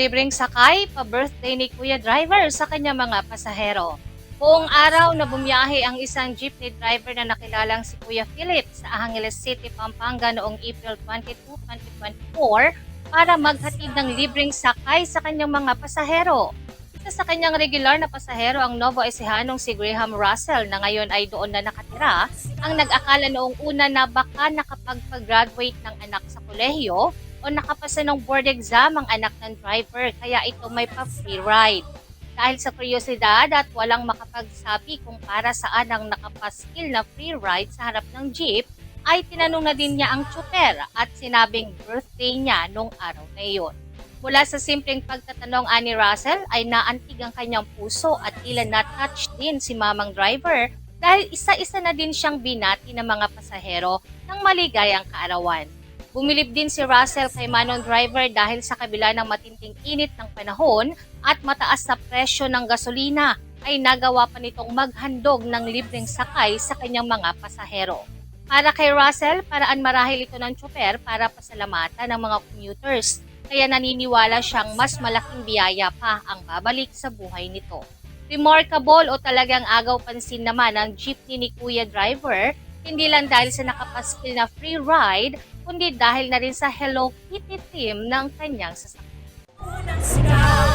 libreng sakay pa-birthday ni Kuya Driver sa kanyang mga pasahero. Buong araw na bumiyahe ang isang jeepney driver na nakilalang si Kuya Philip sa Angeles City, Pampanga noong April 22, 2024 para maghatid ng libreng sakay sa kanyang mga pasahero. Isa sa kanyang regular na pasahero ang Novo Ecihanong si Graham Russell na ngayon ay doon na nakatira ang nag-akala noong una na baka nakapagpag-graduate ng anak sa kolehiyo o nakapasa ng board exam ang anak ng driver kaya ito may pa-free ride. Dahil sa kuryosidad at walang makapagsabi kung para saan ang nakapaskil na free ride sa harap ng jeep, ay tinanong na din niya ang tsuper at sinabing birthday niya nung araw na iyon. Mula sa simpleng pagtatanong ani Russell ay naantig ang kanyang puso at tila na-touch din si mamang driver dahil isa-isa na din siyang binati ng mga pasahero ng maligayang kaarawan. Bumilib din si Russell kay Manong Driver dahil sa kabila ng matinding init ng panahon at mataas na presyo ng gasolina ay nagawa pa nitong maghandog ng libreng sakay sa kanyang mga pasahero. Para kay Russell, paraan marahil ito ng tsoper para pasalamatan ng mga commuters. Kaya naniniwala siyang mas malaking biyaya pa ang babalik sa buhay nito. Remarkable o talagang agaw pansin naman ang jeepney ni Kuya Driver, hindi lang dahil sa nakapaskil na free ride, kundi dahil na rin sa Hello Kitty theme ng kanyang sasakyan.